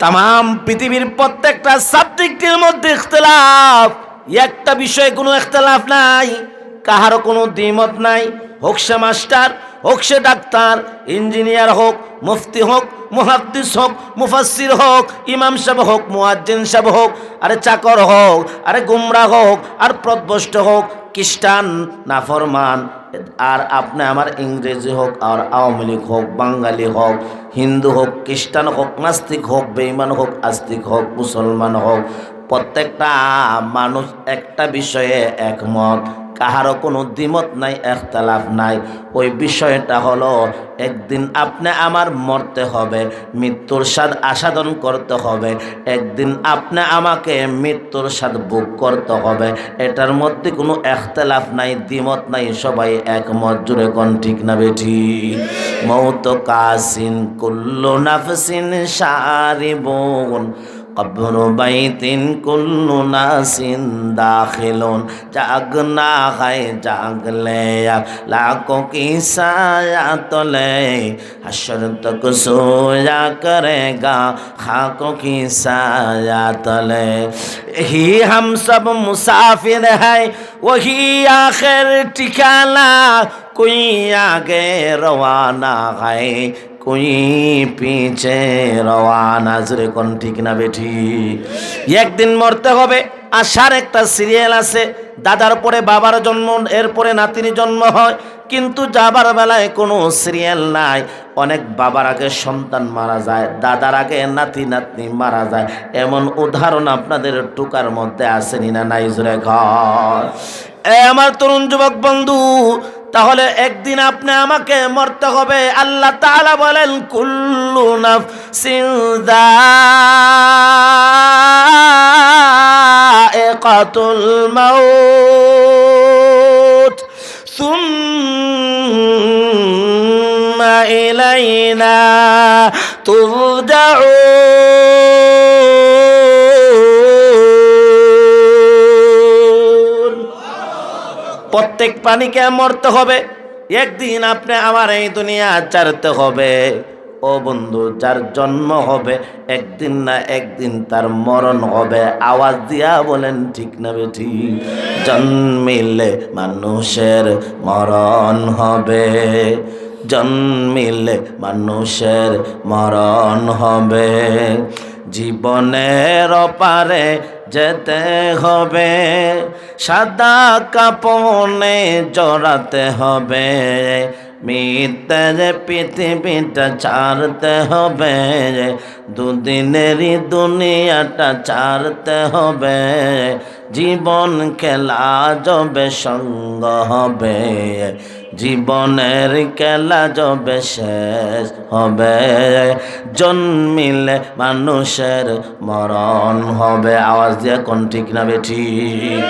তাম পৃথিবীর প্রত্যেকটা সাবজেক্টের মধ্যে ইখতলাফ। একটা বিষয়ে কোনো ইখতলাফ নাই, কাহারও কোনো দ্বিমত নাই। হোক সে মাস্টার, হোক সে ডাক্তার, ইঞ্জিনিয়ার হোক, মুফতি হোক, মুহাদ্দিস হোক, মুফাসসির হোক, ইমাম সাহেব হোক, মুয়াজ্জিন সাহেব হোক, আরে চাকর হোক, আরে গুমরা হোক, আর প্রদবষ্ট হোক, খ্রিস্টান, নাফরমান আর আপনি আমার ইংরেজি হোক, আর আওয়ামী লীগ হোক, বাঙালি হোক, হিন্দু হোক, খ্রিস্টান হোক, নাস্তিক হোক বেইমান হোক, আস্তিক হোক, মুসলমান হোক, প্রত্যেকটা মানুষ একটা বিষয়ে একমত। কাহারও কোনো দ্বিমত নাই একতালাফ নাই। ওই বিষয়টা হলো, একদিন আপনি আমার মরতে হবে, মৃত্যুর স্বাদ আসাদন করতে হবে। একদিন আপনি আমাকে মৃত্যুর স্বাদ বুক করতে হবে। এটার মধ্যে কোনো একতলাফ নাই, দ্বিমত নাই, সবাই একমত। জুড়ে কোন ঠিক না বেঠি? মৌত কাসিন কুল্লু নাফসিন قبر بيت كل ناس داخل جاگنا ہے جاگ لے لاکھوں کی سایہ تو لے حشر تک سویا کرے گا خاکوں کی سایہ تو لے یہی ہم سب مسافر ہے وہی آخر ٹھکانا کوئی آگے روانہ ہے কুই পিছে রওয়ানা জুড়ে কোন ঠিক না বেঠি? একদিন মরতে হবে, আশার একটা সিরিয়াল আছে, দাদার পরে বাবার জন্ম, এরপরে নাতিনি জন্ম হয়, কিন্তু যাবার বেলায় কোনো সিরিয়াল নাই। অনেক বাবার আগে সন্তান মারা যায়, দাদার আগে নাতি, নাতনি মারা যায়। এমন উদাহরণ আপনাদের টুকার মধ্যে আসেনি না, নাই জুড়ে ঘর এ আমার তরুণ যুবক বন্ধু তাহলে একদিন আপনি আমাকে মরতে হবে। আল্লাহ তাআলা বলেন, কুল্লু নাফসিন যায়িকাতুল মাউত, সুম্মা ইলাইনা তুরজাউন। প্রত্যেক প্রাণীকে মরতে হবে। একদিন আপনি আমার এই দুনিয়া ছাড়তে হবে। ও বন্ধু, যার জন্ম হবে একদিন না একদিন তার মরণ হবে। আওয়াজ দিয়া বলেন, ঠিক না বেঠি? জন্মিলে মানুষের মরণ হবে। জন্মিলে মানুষের মরণ হবে। জীবনের পারে যেতে হবে সাদা কাপনে জড়াতে হবে। মিত্রের পৃথিবীটা ছাড়তে হবে দুদিনেরই দুনিয়াটা ছাড়তে হবে। জীবন খেলা যবে সঙ্গ হবে। জীবনের খেলা যবে শেষ হবে। জন্মিলে মানুষের মরণ হবে। আওয়াজ দিয়ে কোন ঠিক না বেঠিক